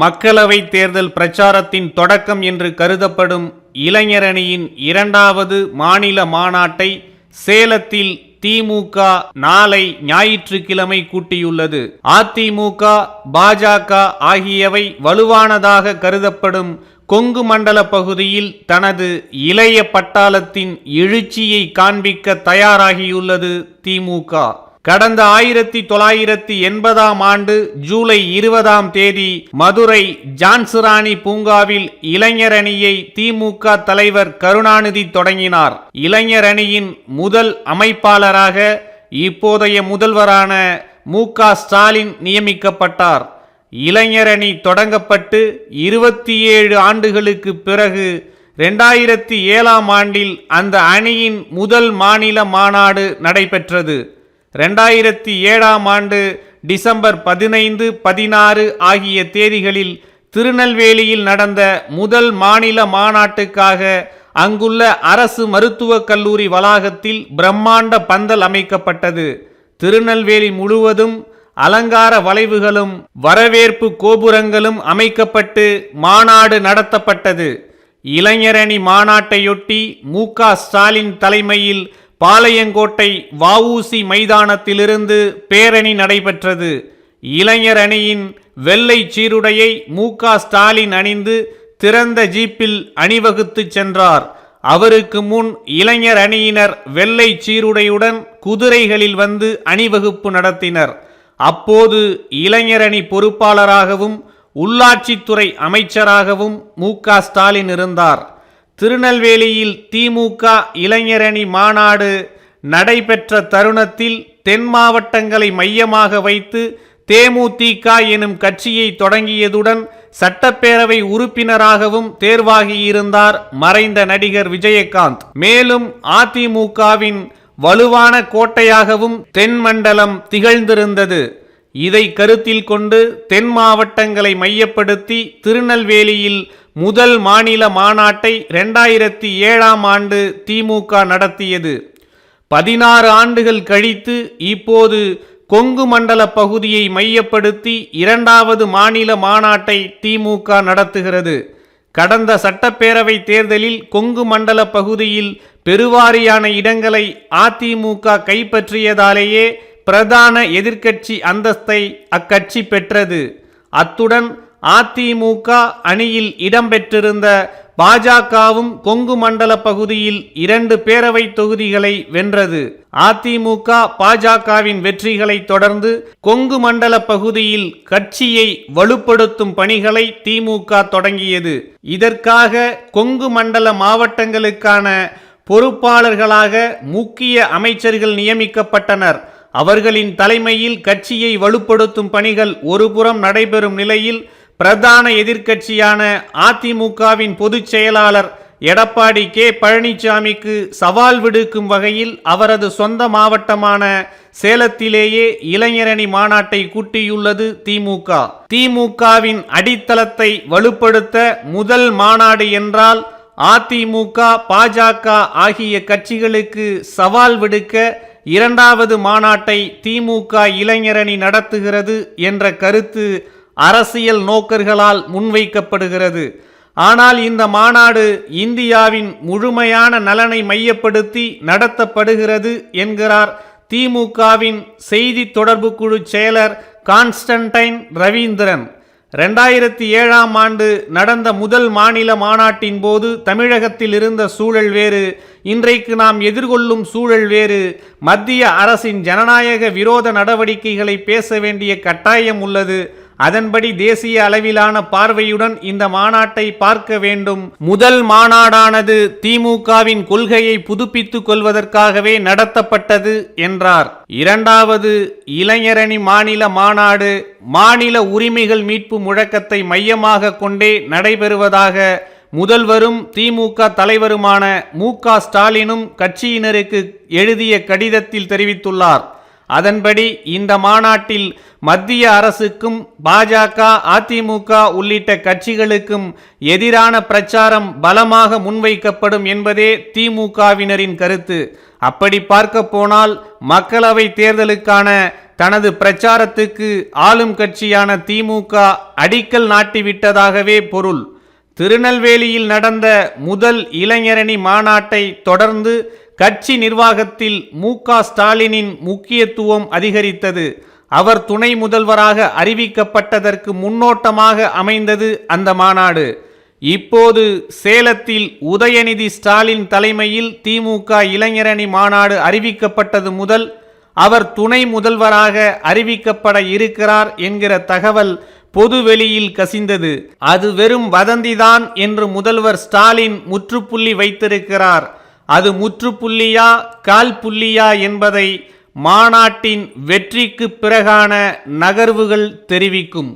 மக்களவை தேர்தல் பிரச்சாரத்தின் தொடக்கம் என்று கருதப்படும் இளைஞரணியின் இரண்டாவது மாநில மாநாட்டை சேலத்தில் திமுக நாளை ஞாயிற்றுக்கிழமை கூட்டியுள்ளது. அதிமுக பாஜக ஆகியவை வலுவானதாக கருதப்படும் கொங்கு மண்டல பகுதியில் தனது இளைய பட்டாளத்தின் எழுச்சியை காண்பிக்க தயாராகியுள்ளது திமுக. கடந்த ஆயிரத்தி தொள்ளாயிரத்தி எண்பதாம் ஆண்டு ஜூலை இருபதாம் தேதி மதுரை ஜான்சிராணி பூங்காவில் இளைஞரணியை திமுக தலைவர் கருணாநிதி தொடங்கினார். இளைஞரணியின் முதல் அமைப்பாளராக இப்போதைய முதல்வரான மு ஸ்டாலின் நியமிக்கப்பட்டார். இளைஞரணி தொடங்கப்பட்டு இருபத்தி ஏழு ஆண்டுகளுக்கு பிறகு ரெண்டாயிரத்தி ஏழாம் ஆண்டில் அந்த அணியின் முதல் மாநில மாநாடு நடைபெற்றது. ரெண்டாயிரத்தி ஏழாம் ஆண்டு டிசம்பர் பதினைந்து பதினாறு ஆகிய தேதிகளில் திருநெல்வேலியில் நடந்த முதல் மாநில மாநாட்டுக்காக அங்குள்ள அரசு மருத்துவக் கல்லூரி வளாகத்தில் பிரம்மாண்ட பந்தல் அமைக்கப்பட்டது. திருநெல்வேலி முழுவதும் அலங்கார வளைவுகளும் வரவேற்பு கோபுரங்களும் அமைக்கப்பட்டு மாநாடு நடத்தப்பட்டது. இளைஞரணி மாநாட்டையொட்டி மு க ஸ்டாலின் தலைமையில் பாளையங்கோட்டை வஉசி மைதானத்திலிருந்து பேரணி நடைபெற்றது. இளைஞர் அணியின் வெள்ளை சீருடையை மு ஸ்டாலின் அணிந்து திறந்த ஜீப்பில் அணிவகுத்து சென்றார். அவருக்கு முன் இளைஞர் அணியினர் வெள்ளை சீருடையுடன் குதிரைகளில் வந்து அணிவகுப்பு நடத்தினர். அப்போது இளைஞரணி பொறுப்பாளராகவும் உள்ளாட்சித்துறை அமைச்சராகவும் மு ஸ்டாலின் இருந்தார். திருநெல்வேலியில் திமுக இளைஞரணி மாநாடு நடைபெற்ற தருணத்தில் தென் மாவட்டங்களை மையமாக வைத்து தேமுதிக எனும் கட்சியை தொடங்கியதுடன் சட்டப்பேரவை உறுப்பினராகவும் தேர்வாகியிருந்தார் மறைந்த நடிகர் விஜயகாந்த். மேலும் அதிமுகவின் வலுவான கோட்டையாகவும் தென் மண்டலம் திகழ்ந்திருந்தது. இதை கருத்தில் கொண்டு தென் மாவட்டங்களை மையப்படுத்தி திருநெல்வேலியில் முதல் மாநில மாநாட்டை ரெண்டாயிரத்தி ஏழாம் ஆண்டு திமுக நடத்தியது. பதினாறு ஆண்டுகள் கழித்து இப்போது கொங்கு மண்டல பகுதியை மையப்படுத்தி இரண்டாவது மாநில மாநாட்டை திமுக நடத்துகிறது. கடந்த சட்டப்பேரவை தேர்தலில் கொங்கு மண்டல பகுதியில் பெருவாரியான இடங்களை அதிமுக கைப்பற்றியதாலேயே பிரதான எதிர்க்கட்சி அந்தஸ்தை அக்கட்சி பெற்றது. அத்துடன் அதிமுக அணியில் இடம்பெற்றிருந்த பாஜகவும் கொங்கு மண்டல பகுதியில் இரண்டு பேரவை தொகுதிகளை வென்றது. அதிமுக பாஜகவின் வெற்றிகளை தொடர்ந்து கொங்கு மண்டல பகுதியில் கட்சியை வலுப்படுத்தும் பணிகளை திமுக தொடங்கியது. இதற்காக கொங்கு மண்டல மாவட்டங்களுக்கான பொறுப்பாளர்களாக முக்கிய அமைச்சர்கள் நியமிக்கப்பட்டனர். அவர்களின் தலைமையில் கட்சியை வலுப்படுத்தும் பணிகள் ஒருபுறம் நடைபெறும் நிலையில் பிரதான எதிர்க்கட்சியான அதிமுகவின் பொதுச் செயலாளர் எடப்பாடி கே. பழனிசாமிக்கு சவால் விடுக்கும் வகையில் அவரது சொந்த மாவட்டமான சேலத்திலேயே இளைஞரணி மாநாட்டை கூட்டியுள்ளது திமுக. திமுகவின் அடித்தளத்தை வலுப்படுத்த முதல் மாநாடு என்றால் அதிமுக பாஜக ஆகிய கட்சிகளுக்கு சவால் விடுக்க இரண்டாவது மாநாட்டை திமுக இளைஞரணி நடத்துகிறது என்ற கருத்து அரசியல் நோக்கர்களால் முன்வைக்கப்படுகிறது. ஆனால் இந்த மாநாடு இந்தியாவின் முழுமையான நலனை மையப்படுத்தி நடத்தப்படுகிறது என்கிறார் திமுகவின் செய்தி தொடர்பு குழு செயலர் கான்ஸ்டன்டைன் ரவீந்திரன். ரெண்டாயிரத்தி ஏழாம் ஆண்டு நடந்த முதல் மாநில மாநாட்டின் போது தமிழகத்தில் இருந்த சூழல் வேறு. இன்றைக்கு நாம் எதிர்கொள்ளும் சூழல் வேறு. மத்திய அரசின் ஜனநாயக விரோத நடவடிக்கைகளை பேச வேண்டிய கட்டாயம் உள்ளது. அதன்படி தேசிய அளவிலான பார்வையுடன் இந்த மாநாட்டை பார்க்க வேண்டும். முதல் மாநாடானது திமுகவின் கொள்கையை புதுப்பித்துக் கொள்வதற்காகவே நடத்தப்பட்டது என்றார். இரண்டாவது இளைஞரணி மாநில மாநாடு மாநில உரிமைகள் மீட்பு முழக்கத்தை மையமாக கொண்டே நடைபெறுவதாக முதல்வரும் திமுக தலைவருமான மு க ஸ்டாலினும் கட்சியினருக்கு எழுதிய கடிதத்தில் தெரிவித்துள்ளார். அதன்படி இந்த மாநாட்டில் மத்திய அரசுக்கும் பாஜக அதிமுக உள்ளிட்ட கட்சிகளுக்கும் எதிரான பிரச்சாரம் பலமாக முன்வைக்கப்படும் என்பதே திமுகவினரின் கருத்து. அப்படி பார்க்க போனால் மக்களவை தேர்தலுக்கான தனது பிரச்சாரத்துக்கு ஆளும் கட்சியான திமுக அடிக்கல் நாட்டிவிட்டதாகவே பொருள். திருநெல்வேலியில் நடந்த முதல் இளைஞரணி மாநாட்டை தொடர்ந்து கட்சி நிர்வாகத்தில் மு ஸ்டாலினின் முக்கியத்துவம் அதிகரித்தது. அவர் துணை முதல்வராக அறிவிக்கப்பட்டதற்கு முன்னோட்டமாக அமைந்தது அந்த மாநாடு. இப்போது சேலத்தில் உதயநிதி ஸ்டாலின் தலைமையில் திமுக இளைஞரணி மாநாடு அறிவிக்கப்பட்டது முதல் அவர் துணை முதல்வராக அறிவிக்கப்பட இருக்கிறார் என்கிற தகவல் பொதுவெளியில் கசிந்தது. அது வெறும் வதந்திதான் என்று முதல்வர் ஸ்டாலின் முற்றுப்புள்ளி வைத்திருக்கிறார். அது முற்றுப்புள்ளியா கால் புள்ளியா என்பதை மாநாட்டின் வெற்றிக்கு பிறகான நகர்வுகள் தெரிவிக்கும்.